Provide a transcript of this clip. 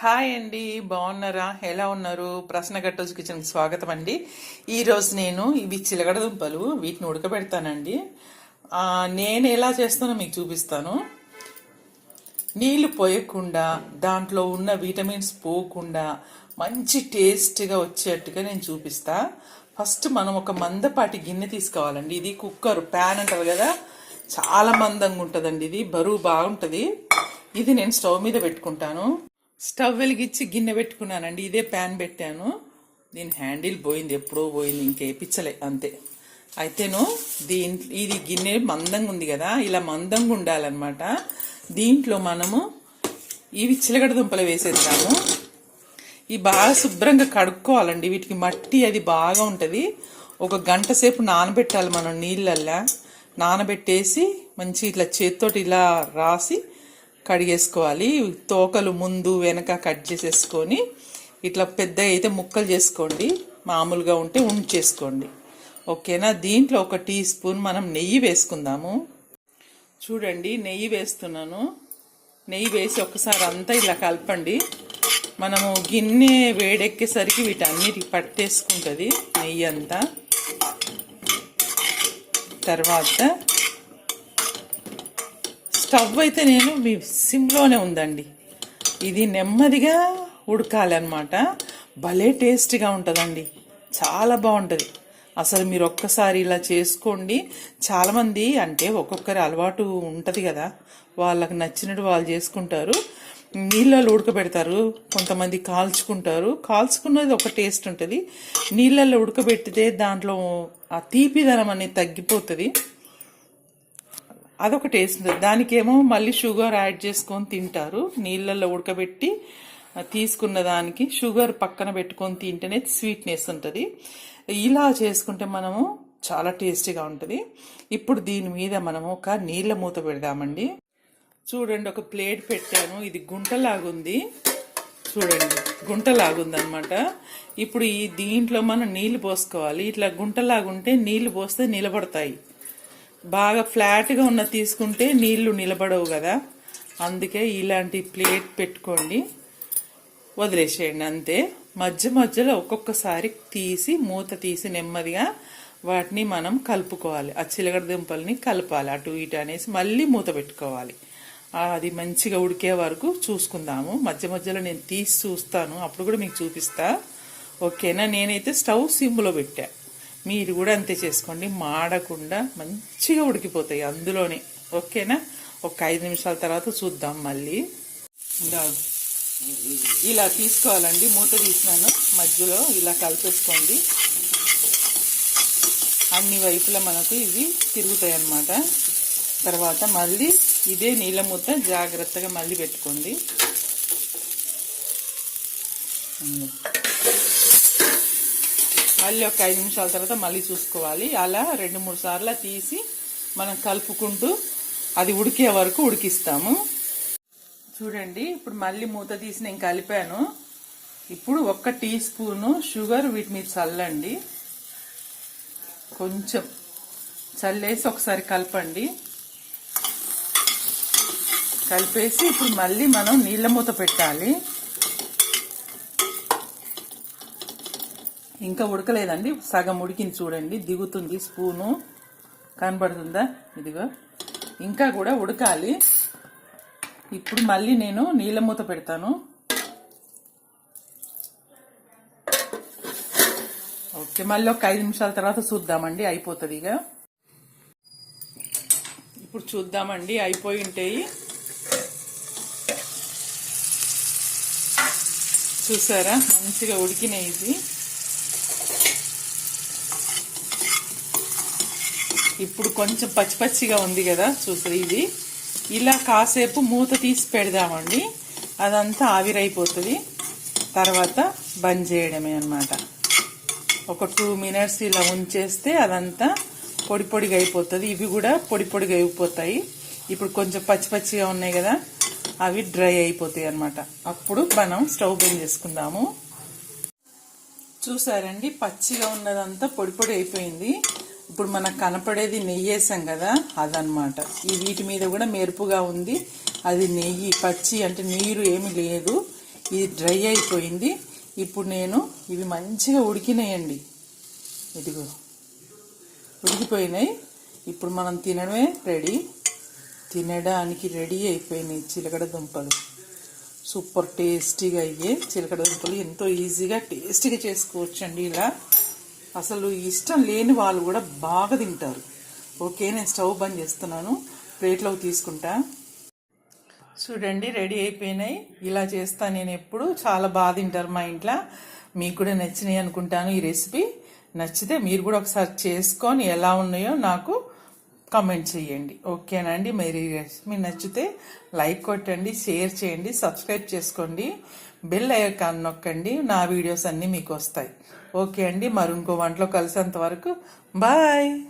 Hi అండి బాగున్నారా? ఎలా ఉన్నారు? ప్రశ్న కట్టోజు కిచెన్కి స్వాగతం అండి. ఈరోజు నేను ఇవి చిలగడ దుంపలు వీటిని ఉడకబెడతానండి. నేను ఎలా చేస్తానో మీకు చూపిస్తాను. నీళ్ళు పోయకుండా దాంట్లో ఉన్న విటమిన్స్ పోకుండా మంచి టేస్ట్గా వచ్చేట్టుగా నేను చూపిస్తా. ఫస్ట్ మనం ఒక మందపాటి గిన్నె తీసుకోవాలండి. ఇది కుక్కర్ ప్యాన్ అంటారు కదా? చాలా మందంగా ఉంటుందండి ఇది. బరువు బాగుంటుంది. ఇది నేను స్టవ్ మీద పెట్టుకుంటాను. స్టవ్ వెలిగించి గిన్నె పెట్టుకున్నానండి. ఇదే ప్యాన్ పెట్టాను. దీని హ్యాండిల్ పోయింది ఎప్పుడో పోయింది ఇంకేపించలే అంతే. అయితేను దీని ఇది గిన్నె మందంగా ఉంది కదా ఇలా మందంగా ఉండాలన్నమాట. దీంట్లో మనము ఇవి చిలకడ దుంపలు వేసేద్దాము ఇవి బాగా శుభ్రంగా కడుక్కోవాలండి. వీటికి మట్టి అది బాగా ఉంటుంది. ఒక గంట సేపు నానబెట్టాలి మనం నీళ్ళల్లా. నానబెట్టేసి మంచి ఇట్లా చేత్తోటి ఇలా రాసి కడిగేసుకోవాలి. తోకలు ముందు వెనక కట్ చేసేసుకొని ఇట్లా పెద్ద అయితే ముక్కలు చేసుకోండి. మామూలుగా ఉంటే ఉంచేసుకోండి. ఓకేనా? దీంట్లో ఒక టీ స్పూన్ మనం నెయ్యి వేసుకుందాము. చూడండి నెయ్యి వేస్తున్నాను. నెయ్యి వేసి ఒకసారి అంతా ఇలా కలపండి. మనము గిన్నె వేడెక్కేసరికి వీటన్నిటికి పట్టేసుకుంటుంది నెయ్యి అంతా. తర్వాత స్టవ్ అయితే నేను మీ సిమ్లోనే ఉందండి. ఇది నెమ్మదిగా ఉడకాలన్నమాట. భలే టేస్ట్గా ఉంటుందండి. చాలా బాగుంటుంది. అసలు మీరు ఒక్కసారి ఇలా చేసుకోండి. చాలామంది అంటే ఒక్కొక్కరి అలవాటు ఉంటుంది కదా. వాళ్ళకి నచ్చినట్టు వాళ్ళు చేసుకుంటారు. నీళ్ళలో ఉడకబెడతారు. కొంతమంది కాల్చుకుంటారు. కాల్చుకున్నది ఒక టేస్ట్ ఉంటుంది. నీళ్ళల్లో ఉడకబెట్టితే దాంట్లో ఆ తీపిదనం అనేది తగ్గిపోతుంది. అదొక టేస్ట్. ఉంటుంది దానికేమో మళ్ళీ షుగర్ యాడ్ చేసుకొని తింటారు. నీళ్ళల్లో ఉడకబెట్టి తీసుకున్న దానికి షుగర్ పక్కన పెట్టుకొని తింటేనే స్వీట్నెస్ ఉంటుంది. ఇలా చేసుకుంటే మనము చాలా టేస్టీగా ఉంటుంది. ఇప్పుడు దీని మీద మనము ఒక నీళ్ళ మూత పెడదామండి. చూడండి ఒక ప్లేట్ పెట్టాను. ఇది గుంటలాగుంది. చూడండి గుంటలాగుందనమాట ఇప్పుడు ఈ దీంట్లో మనం నీళ్ళు పోసుకోవాలి. ఇట్లా గుంటలాగుంటే నీళ్ళు పోస్తే నిలబడతాయి. బాగా ఫ్లాట్గా ఉన్న తీసుకుంటే నీళ్ళు నిలబడవు కదా. అందుకే ఇలాంటి ప్లేట్ పెట్టుకోండి. వదిలేసేయండి అంతే. మధ్య మధ్యలో ఒక్కొక్కసారి తీసి మూత తీసి నెమ్మదిగా వాటిని మనం కలుపుకోవాలి. ఆ చిలగడ దుంపల్ని కలపాలి. అటు ఇటు అనేసి మళ్ళీ మూత పెట్టుకోవాలి. అది మంచిగా ఉడికే వరకు చూసుకుందాము. మధ్య మధ్యలో నేను తీసి చూస్తాను. అప్పుడు కూడా మీకు చూపిస్తా. ఓకేనా? నేనైతే స్టవ్ సిమ్లో పెట్టా. మీరు కూడా అంతే చేసుకోండి. మాడకుండా మంచిగా ఉడికిపోతాయి అందులోనే. ఓకేనా? ఒక ఐదు నిమిషాల తర్వాత చూద్దాం మళ్ళీ. ఇంకా ఇలా తీసుకోవాలండి. మూత తీసినాను. మధ్యలో ఇలా కలిపేసుకోండి. అన్ని వైపులా మనకు ఇవి తిరుగుతాయి అన్నమాట. తర్వాత మళ్ళీ ఇదే నీళ్ళ మూత జాగ్రత్తగా మళ్ళీ పెట్టుకోండి. మళ్ళీ ఒక ఐదు నిమిషాల తర్వాత మళ్ళీ చూసుకోవాలి. అలా రెండు మూడు సార్లు తీసి మనం కలుపుకుంటూ అది ఉడికే వరకు ఉడికిస్తాము. చూడండి ఇప్పుడు మళ్ళీ మూత తీసి నేను కలిపాను. ఇప్పుడు ఒక్క టీ స్పూను షుగర్ వీటి మీద చల్లండి. కొంచెం చల్లేసి ఒకసారి కలపండి. కలిపేసి ఇప్పుడు మళ్ళీ మనం నీళ్ళ మూత పెట్టాలి. ఇంకా ఉడకలేదండి. సగం ఉడికింది చూడండి. దిగుతుంది స్పూను. కనబడుతుందా? ఇదిగో. ఇంకా కూడా ఉడకాలి. ఇప్పుడు మళ్ళీ నేను నీళ్ళ మూత పెడతాను. ఓకే మళ్ళీ ఒక ఐదు నిమిషాల తర్వాత చూద్దామండి. అయిపోతుంది ఇక. ఇప్పుడు చూద్దామండి. అయిపోయి ఉంటాయి. చూసారా? మంచిగా ఉడికినాయి ఇది ఇప్పుడు కొంచెం పచ్చి పచ్చిగా ఉంది కదా చూసారు ఇది? ఇలా కాసేపు మూత తీసి పెడదామండి. అదంతా ఆవిరైపోతుంది. తర్వాత బంద్ చేయడమే అన్నమాట. ఒక టూ మినిట్స్ ఇలా ఉంచేస్తే అదంతా పొడి పొడిగా అయిపోతుంది. ఇవి కూడా పొడి పొడిగా అయిపోతాయి. ఇప్పుడు కొంచెం పచ్చి పచ్చిగా ఉన్నాయి కదా అవి డ్రై అయిపోతాయి అన్నమాట. అప్పుడు మనం స్టవ్ బంద్ చేసుకుందాము. చూసారండి? పచ్చిగా ఉన్నదంతా పొడి పొడి అయిపోయింది. ఇప్పుడు మనకు కనపడేది నెయ్యి వేసాం కదా అదనమాట ఈ వీటి మీద కూడా మెరుపుగా ఉంది. అది నెయ్యి పచ్చి అంటే నీరు ఏమీ లేదు. ఇది డ్రై అయిపోయింది. ఇప్పుడు నేను ఇవి మంచిగా ఉడికినాయండి. ఇదిగో. ఉడికిపోయినాయి. ఇప్పుడు మనం తినడమే రెడీ. తినడానికి రెడీ అయిపోయినాయి చిలకడ దుంపలు. సూపర్ టేస్టీగా అయ్యే చిలకడ దుంపలు. ఎంతో ఈజీగా టేస్టీగా చేసుకోవచ్చండి ఇలా. అసలు ఇష్టం లేని వాళ్ళు కూడా బాగా తింటారు. ఓకే నేను స్టవ్ బంద్ చేస్తున్నాను. ప్లేట్లోకి తీసుకుంటా. చూడండి రెడీ అయిపోయినాయి. ఇలా చేస్తా నేను ఎప్పుడు. చాలా బాగా తింటారు మా ఇంట్లో. మీకు కూడా నచ్చినాయి అనుకుంటాను ఈ రెసిపీ. నచ్చితే మీరు కూడా ఒకసారి చేసుకొని ఎలా ఉన్నాయో నాకు కమెంట్ చేయండి. ఓకేనండి మరి ఈ రెసిపీ నచ్చితే లైక్ కొట్టండి షేర్ చేయండి సబ్స్క్రైబ్ చేసుకోండి. బెల్ ఐకాన్ నొక్కండి. నా వీడియోస్ అన్నీ మీకు వస్తాయి. ఓకే అండి. మరి ఇంకో వంటలో కలిసేంత వరకు. బాయ్.